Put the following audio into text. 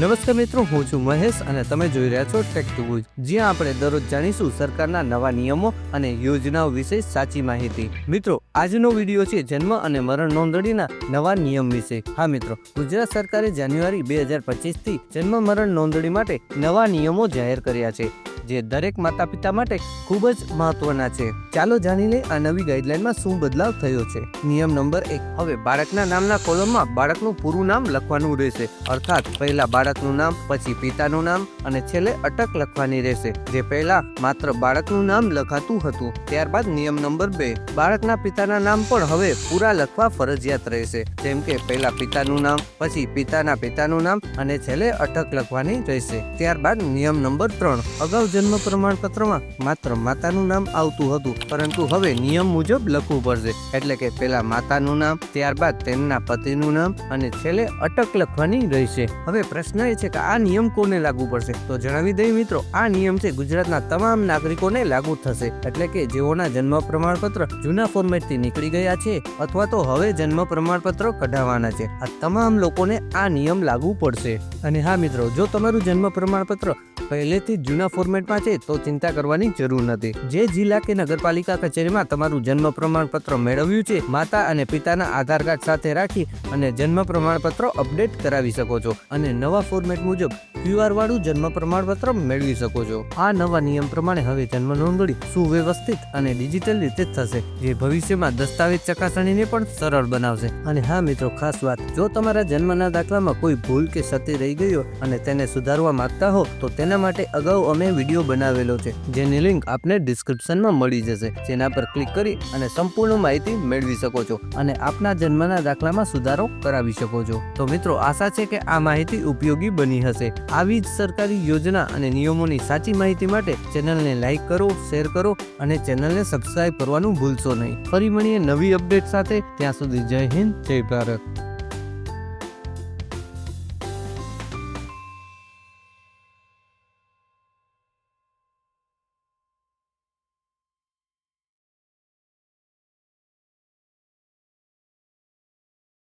નમસ્કાર મિત્રો, હું છું મહેશ અને તમે જોઈ રહ્યા છો ટેક ટુ જ્યાં આપણે દરરોજ જાણીશું સરકારના નવા નિયમો અને યોજનાઓ વિશે સાચી માહિતી. મિત્રો, આજનો વીડિયો છે જન્મ અને મરણ નોંધણીના નવા નિયમ વિશે. હા મિત્રો, ગુજરાત સરકારે જાન્યુઆરી બે હજાર પચીસથી જન્મ મરણ નોંધણી માટે નવા નિયમો જાહેર કર્યા છે, જે દરેક માતા પિતા માટે ખૂબ જ મહત્વના છે. ચાલો જાણી લે આ નવી ગાઈડલાઈનમાં શું બદલાવ થયો છે. નિયમ નંબર એક, હવે બાળકના નામના કોલમમાં બાળકનું પૂરું નામ લખવાનું રહેશે. અર્થાત, પહેલા બાળકનું નામ, પછી પિતાનું નામ અને છેલ્લે અટક લખવાની રહેશે. જે પહેલા માત્ર બાળકનું નામ લખાતું હતું, ત્યારબાદ નિયમ નંબર બે, બાળકના પિતાના નામ પણ હવે પૂરા લખવા ફરજિયાત રહેશે. જેમ કે પહેલા પિતાનું નામ, પછી પિતાના પિતાનું નામ અને છેલ્લે અટક લખવાની રહેશે. ત્યારબાદ નિયમ નંબર ત્રણ, અગાઉ જન્મ પ્રમાણપત્રમાં માત્ર માતાનું નામ આવતું હતું, પરંતુ હવે નિયમ મુજબ લખવું પડશે. એટલે કે પહેલા માતાનું નામ, ત્યારબાદ તેમના પતિનું નામ અને છેલ્લે અટક લખવાની રહેશે. હવે પ્રશ્ન એ છે કે આ નિયમ કોને લાગુ પડશે. તો જણાવી દઈએ મિત્રો, આ નિયમ છે ગુજરાતના તમામ નાગરિકોને લાગુ થશે. એટલે કે જેઓના જન્મ પ્રમાણપત્ર જૂના ફોર્મેટથી નીકળી ગયા છે અથવા તો હવે જન્મ પ્રમાણપત્ર કઢાવવાના છે. આ તમામ લોકોને આ નિયમ લાગુ પડશે. અને હા મિત્રો, જો તમારું જન્મ પ્રમાણપત્ર પહેલેથી જૂના ફોર્મેટમાં છે તો ચિંતા કરવાની જરૂર નથી. જે જિલ્લા કે નગરપાલિકા કચેરીમાં તમારું જન્મ પ્રમાણપત્ર મેળવ્યું છે, માતા અને પિતાના આધાર કાર્ડ સાથે રાખી અને જન્મ પ્રમાણપત્ર અપડેટ કરાવી શકો છો. અને નવા ફોર્મેટ મુજબ ક્યુઆર વાળું જન્મ પ્રમાણપત્ર મેળવી શકો છો. આ નવા નિયમ પ્રમાણે હવે જન્મ નોંધણી સુવ્યવસ્થિત અને ડિજિટલ રીતે થશે, જે ભવિષ્યમાં દસ્તાવેજ ચકાસણીને પણ સરળ બનાવશે. અને હા મિત્રો, ખાસ વાત, જો તમારા જન્મના દાખલામાં કોઈ ભૂલ કે ક્ષતિ રહી ગયો અને તેને સુધારવા માંગતા હો, તો તેના માટે અગાઉ અમે વીડિયો બનાવેલો છે, જેની લિંક આપને ડિસ્ક્રિપ્શનમાં મળી જશે. જેના પર ક્લિક કરી અને સંપૂર્ણ માહિતી મેળવી શકો છો અને આપના જન્મના દાખલામાં સુધારો કરાવી શકો છો. તો મિત્રો, આશા છે કે આ માહિતી ઉપયોગી બની હશે. આવી જ સરકારી યોજના અને નિયમોની સાચી માહિતી માટે ચેનલને લાઈક કરો, શેર કરો અને ચેનલને સબસ્ક્રાઇબ કરવાનું ભૂલશો નહીં. ફરી મળીએ નવી અપડેટ સાથે. ત્યાં સુધી જય હિન્દ, જય ભારત.